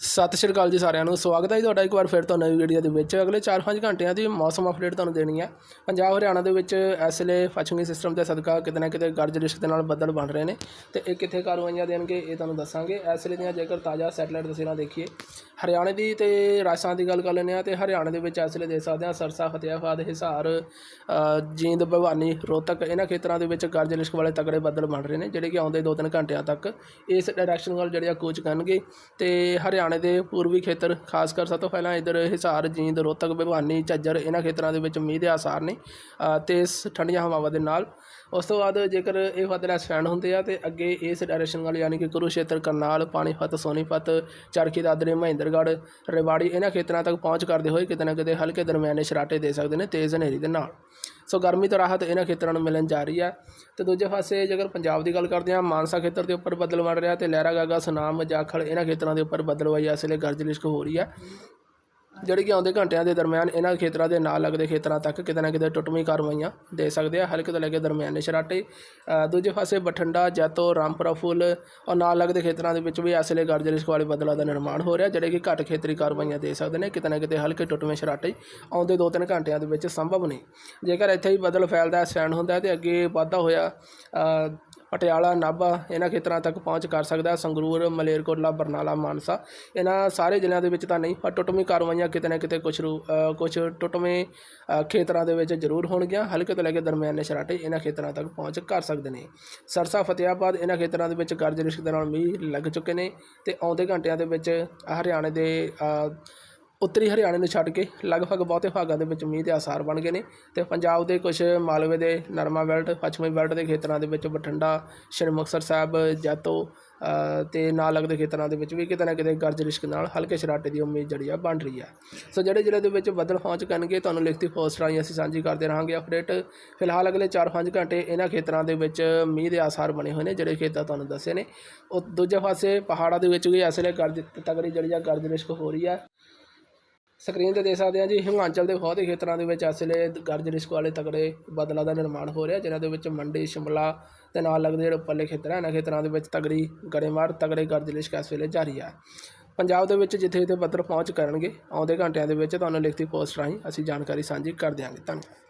ਸਤਿ ਸ਼੍ਰੀ ਅਕਾਲ ਜੀ ਸਾਰਿਆਂ ਨੂੰ, ਸਵਾਗਤ ਹੈ ਜੀ ਤੁਹਾਡਾ ਇੱਕ ਵਾਰ ਫਿਰ ਤੋਂ ਨਵੀਂ ਵੀਡੀਓ ਦੇ ਵਿੱਚ। ਅਗਲੇ 4-5 ਘੰਟਿਆਂ ਦੀ ਮੌਸਮ ਅਪਡੇਟ ਤੁਹਾਨੂੰ ਦੇਣੀ ਹੈ। ਪੰਜਾਬ, ਹਰਿਆਣਾ ਦੇ ਵਿੱਚ ਇਸ ਵੇਲੇ ਪੱਛਮੀ ਸਿਸਟਮ ਦੇ ਸਦਕਾ ਕਿਤੇ ਨਾ ਕਿਤੇ ਗਰਜ ਰਿਸ਼ਕ ਦੇ ਨਾਲ ਬੱਦਲ ਬਣ ਰਹੇ ਨੇ ਤੇ ਇਹ ਕਿੱਥੇ ਕਾਰਵਾਈਆਂ ਦੇਣਗੇ, ਇਹ ਤੁਹਾਨੂੰ ਦੱਸਾਂਗੇ। ਇਸ ਵੇਲੇ ਦੀਆਂ ਜੇਕਰ ਤਾਜ਼ਾ ਸੈਟਲਾਈਟ ਤਸਵੀਰਾਂ ਦੇਖੀਏ, ਹਰਿਆਣੇ ਦੀ ਤੇ ਰਾਜਸਥਾਨ ਦੀ ਗੱਲ ਕਰ ਲੈਂਦੇ ਆ ਤੇ ਹਰਿਆਣੇ ਦੇ ਵਿੱਚ ਇਸ ਵੇਲੇ ਦੇਖ ਸਕਦੇ ਹਾਂ ਸਰਸਾ ਫਤਿਆਬਾਦ ਹਿਸਾਰ ਜੀਂਦ, ਭਵਾਨੀ, ਰੋਹਤਕ, ਇਹਨਾਂ ਖੇਤਰਾਂ ਦੇ ਵਿੱਚ ਗਰਜ ਰਿਸ਼ਕ ਵਾਲੇ ਤਕੜੇ ਬੱਦਲ ਬਣ ਰਹੇ ਨੇ, ਜਿਹੜੇ ਕਿ ਆਉਂਦੇ 2-3 ਘੰਟਿਆਂ ਤੱਕ ਇਸ ਡਾਇਰੈਕਸ਼ਨ ਵੱਲ ਜਿਹੜੇ ਆ ਕੂਚ ਕਰਨਗੇ ਤੇ ਹਰਿਆਣਾ ਦੇ ਪੂਰਬੀ ਖੇਤਰ ਖਾਸ ਕਰ ਸਭ ਤੋਂ ਪਹਿਲਾਂ ਇੱਧਰ ਹਿਸਾਰ ਜੀਂਦ ਰੋਹਤਕ ਭਿਵਾਨੀ ਝੱਜਰ ਇਹਨਾਂ ਖੇਤਰਾਂ ਦੇ ਵਿੱਚ ਮੀਂਹ ਦੇ ਆਸਾਰ ਨੇ ਅ, ਤੇਜ਼ ਠੰਡੀਆਂ ਹਵਾਵਾਂ ਦੇ ਨਾਲ। ਉਸ ਤੋਂ ਬਾਅਦ ਜੇਕਰ ਇਹ ਬੱਦਲ ਐਕਸਪੈਂਡ ਹੁੰਦੇ ਆ ਤੇ ਅੱਗੇ ਇਸ ਡਾਇਰੈਕਸ਼ਨ ਵੱਲ ਯਾਨੀ ਕਿ ਕੁਰੂਸ਼ੇਤਰ ਕਰਨਾਲ ਪਾਣੀਪਤ ਸੋਨੀਪਤ ਚਰਖੀ ਦਾਦਰੀ ਮਹਿੰਦਰਗੜ੍ਹ ਰੇਵਾੜੀ ਇਹਨਾਂ ਖੇਤਰਾਂ ਤੱਕ ਪਹੁੰਚ ਕਰਦੇ ਹੋਏ ਕਿਤੇ ਨਾ ਕਿਤੇ ਹਲਕੇ ਦਰਮਿਆਨੇ ਸ਼ਰਾਟੇ ਦੇ ਸਕਦੇ ਨੇ ਤੇਜ਼ ਹਨੇਰੀ ਦੇ ਨਾਲ। ਸੋ ਗਰਮੀ ਤੋਂ ਰਾਹਤ ਇਹਨਾਂ ਖੇਤਰਾਂ ਨੂੰ ਮਿਲਣ ਜਾ ਰਹੀ ਹੈ। ਤੇ ਦੂਜੇ ਪਾਸੇ ਜੇਕਰ ਪੰਜਾਬ ਦੀ ਗੱਲ ਕਰਦੇ ਹਾਂ, ਮਾਨਸਾ ਖੇਤਰ ਦੇ ਉੱਪਰ ਬੱਦਲ ਬਣ ਰਿਹਾ ਤੇ ਲਹਿਰਾ ਗਾਗਾ, ਸੁਨਾਮ, ਜਾਖਲ ਇਹਨਾਂ ਖੇਤਰਾਂ ਦੇ ਉੱਪਰ ਬੱਦਲਵਾਈ ਇਸ ਵੇਲੇ ਗਰਜਲਿਸ਼ਕ ਹੋ ਰਹੀ ਹੈ। ਜਿਹੜੇ ਕਿ ਆਉਂਦੇ ਘੰਟਿਆਂ ਦੇ ਦਰਮਿਆਨ ਇਹਨਾਂ ਖੇਤਰਾਂ ਦੇ ਨਾਲ ਲੱਗਦੇ ਖੇਤਰਾਂ ਤੱਕ ਕਿਤੇ ਨਾ ਕਿਤੇ ਟੁੱਟਵੀਂ ਕਾਰਵਾਈਆਂ ਦੇ ਸਕਦੇ ਆ। ਹਲਕੇ ਤੋਂ ਲੈ ਕੇ ਦਰਮਿਆਨੇ ਸ਼ਰਾਟੇ ਦੂਜੇ ਪਾਸੇ ਬਠਿੰਡਾ, ਜੈਤੋ, ਰਾਮਪੁਰਾ ਫੁੱਲ ਔਰ ਨਾਲ ਲੱਗਦੇ ਖੇਤਰਾਂ ਦੇ ਵਿੱਚ ਵੀ ਇਸ ਵੇਲੇ ਗਰਜ ਵਾਲੇ ਬੱਦਲਾਂ ਦਾ ਨਿਰਮਾਣ ਹੋ ਰਿਹਾ, ਜਿਹੜੇ ਕਿ ਘੱਟ ਖੇਤਰੀ ਕਾਰਵਾਈਆਂ ਦੇ ਸਕਦੇ ਨੇ। ਕਿਤੇ ਨਾ ਕਿਤੇ ਹਲਕੇ ਟੁੱਟਵੇਂ ਸ਼ਰਾਟੇ ਆਉਂਦੇ 2-3 ਘੰਟਿਆਂ ਦੇ ਵਿੱਚ ਸੰਭਵ ਨੇ। ਜੇਕਰ ਇੱਥੇ ਹੀ ਬਦਲ ਫੈਲਦਾ ਸੈਂਡ ਹੁੰਦਾ ਹੈ ਤੇ ਅੱਗੇ ਵਾਧਾ ਹੋਇਆ ਪਟਿਆਲਾ, ਨਾਭਾ ਇਹਨਾਂ ਖੇਤਰਾਂ ਤੱਕ ਪਹੁੰਚ ਕਰ ਸਕਦਾ ਸੰਗਰੂਰ, ਮਲੇਰਕੋਟਲਾ, ਬਰਨਾਲਾ, ਮਾਨਸਾ ਇਹਨਾਂ ਸਾਰੇ ਜ਼ਿਲ੍ਹਿਆਂ ਦੇ ਵਿੱਚ ਤਾਂ ਨਹੀਂ, ਪਰ ਟੁੱਟਵੀਂ ਕਾਰਵਾਈਆਂ ਕਿਤੇ ਨਾ ਕਿਤੇ ਕੁਛ ਰੂ ਕੁਛ ਟੁੱਟਵੇਂ ਖੇਤਰਾਂ ਦੇ ਵਿੱਚ ਜ਼ਰੂਰ ਹੋਣਗੀਆਂ। ਹਲਕੇ ਤੋਂ ਲੈ ਕੇ ਦਰਮਿਆਨੇ ਸ਼ਰਾਟੇ ਇਹਨਾਂ ਖੇਤਰਾਂ ਤੱਕ ਪਹੁੰਚ ਕਰ ਸਕਦੇ ਨੇ। ਸਰਸਾ ਫਤਿਆਬਾਦ ਇਹਨਾਂ ਖੇਤਰਾਂ ਦੇ ਵਿੱਚ ਗਰਜ ਰਿਸ਼ਕ ਦੇ ਨਾਲ ਮੀਂਹ ਲੱਗ ਚੁੱਕੇ ਨੇ ਤੇ ਆਉਂਦੇ ਘੰਟਿਆਂ ਦੇ ਵਿੱਚ ਹਰਿਆਣੇ ਦੇ ਉੱਤਰੀ ਹਰਿਆਣੇ ਨੂੰ ਛੱਡ ਕੇ ਲਗਭਗ ਬਹੁਤੇ ਭਾਗਾਂ ਦੇ ਵਿੱਚ ਮੀਂਹ ਦੇ ਆਸਾਰ ਬਣ ਗਏ ਨੇ ਤੇ ਪੰਜਾਬ ਦੇ ਕੁਝ ਮਾਲਵੇ ਦੇ ਨਰਮਾ ਬੈਲਟ ਪੱਛਮੀ ਬੈਲਟ ਦੇ ਖੇਤਰਾਂ ਦੇ ਵਿੱਚ ਬਠਿੰਡਾ ਸ਼੍ਰੀ ਮੁਕਤਸਰ ਸਾਹਿਬ ਜੈਤੋ ਅ, ਤੇ ਨਾਲ ਲੱਗਦੇ ਖੇਤਰਾਂ ਦੇ ਵਿੱਚ ਵੀ ਕਿਤੇ ਨਾ ਕਿਤੇ ਗਰਜ ਰਿਸ਼ਕ ਨਾਲ ਹਲਕੇ ਸ਼ਰਾਟੇ ਦੀ ਉਮੀਦ ਜਿਹੜੀ ਆ ਬਣ ਰਹੀ ਹੈ ਸੋ ਜਿਹੜੇ ਜ਼ਿਲ੍ਹੇ ਦੇ ਵਿੱਚ ਬੱਦਲ ਪਹੁੰਚ ਕਰਨਗੇ ਤੁਹਾਨੂੰ ਲਿਖਤੀ ਪੋਸਟ ਰਾਹੀਂ ਅਸੀਂ ਸਾਂਝੀ ਕਰਦੇ ਰਹਾਂਗੇ ਅਪਡੇਟ ਫਿਲਹਾਲ ਅਗਲੇ 4-5 ਘੰਟੇ ਇਹਨਾਂ ਖੇਤਰਾਂ ਦੇ ਵਿੱਚ ਮੀਂਹ ਦੇ ਆਸਾਰ ਬਣੇ ਹੋਏ ਨੇ ਜਿਹੜੇ ਖੇਤਾਂ ਤੁਹਾਨੂੰ ਦੱਸੇ ਨੇ। ਉਹ ਦੂਜੇ ਪਾਸੇ ਪਹਾੜਾਂ ਦੇ ਵਿੱਚ ਵੀ ਇਸ ਵੇਲੇ ਗਰਜ ਤਗੜੀ ਜਿਹੜੀ ਆ ਗਰਜ ਰਿਸ਼ਕ ਹੋ ਰਹੀ ਹੈ ਸਕਰੀਨ ਤੇ ਦੇਖ ਸਕਦੇ ਹਾਂ ਜੀ, ਹਿਮਾਚਲ ਦੇ ਬਹੁਤ ਹੀ ਖੇਤਰਾਂ ਦੇ ਵਿੱਚ ਇਸ ਵੇਲੇ ਗਰਜ ਰਿਸ਼ਕ ਵਾਲੇ ਤਕੜੇ ਬੱਦਲਾਂ ਦਾ ਨਿਰਮਾਣ ਹੋ ਰਿਹਾ, ਜਿਨ੍ਹਾਂ ਦੇ ਵਿੱਚ ਮੰਡੀ, ਸ਼ਿਮਲਾ ਤੇ ਨਾਲ ਲੱਗਦੇ ਜਿਹੜੇ ਉੱਪਰਲੇ ਖੇਤਰ ਹਨ ਇਹਨਾਂ ਖੇਤਰਾਂ ਦੇ ਵਿੱਚ ਤਗੜੀ ਗੜੇਮਾਰ ਤਗੜੇ ਗਰਜ ਰਿਸ਼ਕ ਇਸ ਵੇਲੇ ਜਾਰੀ ਹੈ ਪੰਜਾਬ ਦੇ ਵਿੱਚ ਜਿੱਥੇ ਜਿੱਥੇ ਬੱਦਲ ਪਹੁੰਚ ਕਰਨਗੇ, ਆਉਂਦੇ ਘੰਟਿਆਂ ਦੇ ਵਿੱਚ ਤੁਹਾਨੂੰ ਲਿਖਤੀ ਪੋਸਟ ਰਾਹੀਂ ਅਸੀਂ ਜਾਣਕਾਰੀ ਸਾਂਝੀ ਕਰ ਦਿਆਂਗੇ। ਧੰਨਵਾਦ।